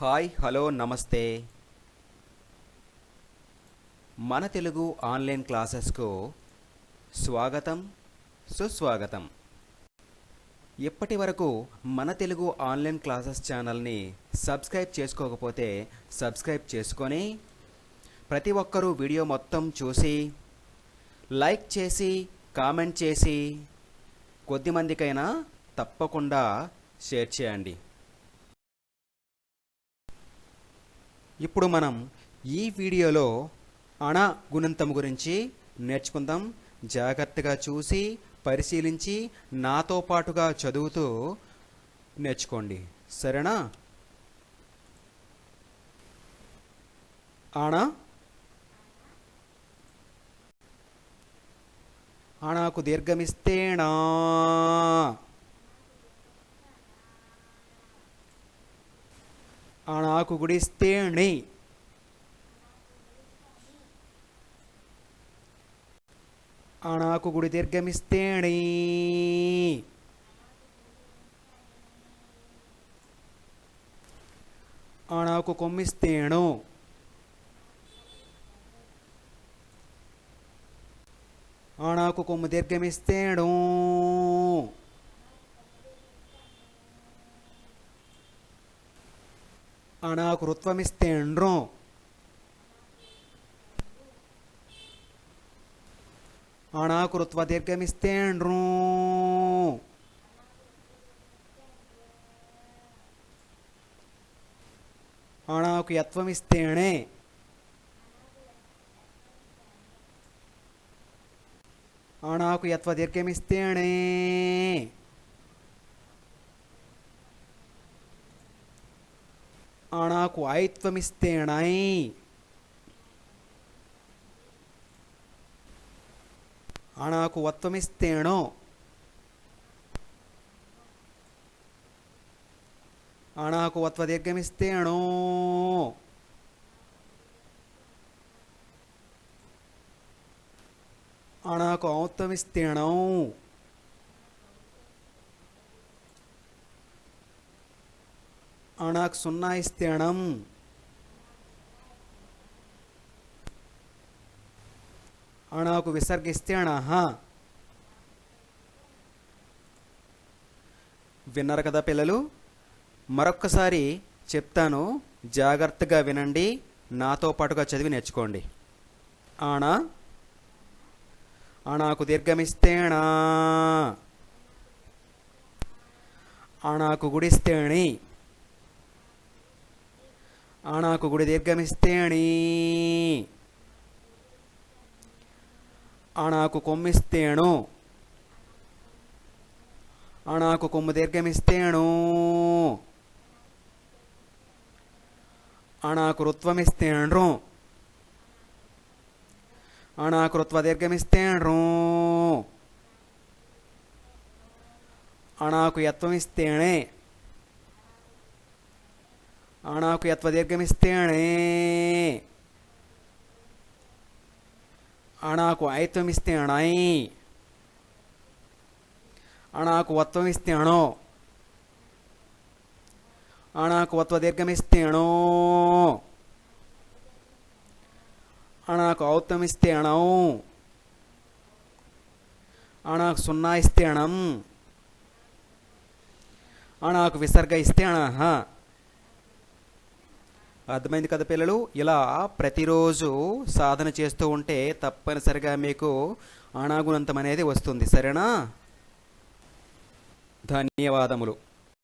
Hi hello నమస్తే. మన Telugu online క్లాసెస్కు స్వాగతం సుస్వాగతం. ఇప్పటి వరకు మన తెలుగు ఆన్లైన్ క్లాసెస్ ఛానల్ని సబ్స్క్రైబ్ చేసుకోకపోతే సబ్స్క్రైబ్ చేసుకొని ప్రతి ఒక్కరూ వీడియో మొత్తం చూసి లైక్ చేసి కామెంట్ చేసి కొద్దిమందికైనా తప్పకుండా షేర్ చేయండి. ఇప్పుడు మనం ఈ వీడియోలో అణ గుణంతం గురించి నేర్చుకుందాం. జాగ్రత్తగా చూసి పరిశీలించి నాతో పాటుగా చదువుతూ నేర్చుకోండి. సరేనా? అణ? అణాకు దీర్ఘమిస్తేనా? అణాకు గుడిస్తేణి అణాకు గుడి దీర్ఘమిస్తేణి అణాకు కొమ్మిస్తేణు అణాకు కొమ్ము దీర్ఘమిస్తేణు అణాకు अणाकृत्वमिस्तेण्ड्रो अणाकृत्वदीर्घमिस्तेण्ड्रो अणाकु यत्वमिस्तेणे अणाकु यत्वदीर्घमिस्तेणे ආණාකු ආයත්වමිස්තේණයි ආණාකු වත්වමිස්තේණෝ ආණාකු වත්ව දෙග්ගමිස්තේණෝ ආණාකු ඖත්තමිස්තේණෝ అణాకు సున్నా ఇస్తే అణం ఇస్తేణం విసర్గిస్తే అణహ విన్నారు కదా పిల్లలు? మరొక్కసారి చెప్తాను జాగ్రత్తగా వినండి నాతో పాటుగా చదివి నేర్చుకోండి. ఆణ అణాకు దీర్ఘమిస్తేణా. అణాకు గుడిస్తేణి. అణాకు గుడి దీర్ఘమిస్తేణి అణాకు కొమ్మిస్తేణు అణాకు కొమ్ము దీర్ఘమిస్తేణు అణాకు రుత్వమిస్తేణ్రు అణాకు రుత్వ దీర్ఘమిస్తేణ్రు అణాకు యత్వమిస్తేణే అణాకు యత్వదీర్ఘమిస్తేణే అణాకు ఐత్వమిస్తే అణై అణాకు వత్వమిస్తే అణో అణాకు వత్వదీర్ఘమిస్తే అణో అణాకు ఔత్తమిస్తే అణం అణాకు సున్నా ఇస్తే అణం అణాకు విసర్గ ఇస్తే అణహ అర్థమైంది కదా పిల్లలు? ఇలా ప్రతిరోజు సాధన చేస్తూ ఉంటే తప్పనిసరిగా మీకు అనాగుణంతం అనేది వస్తుంది. సరేనా? ధన్యవాదములు.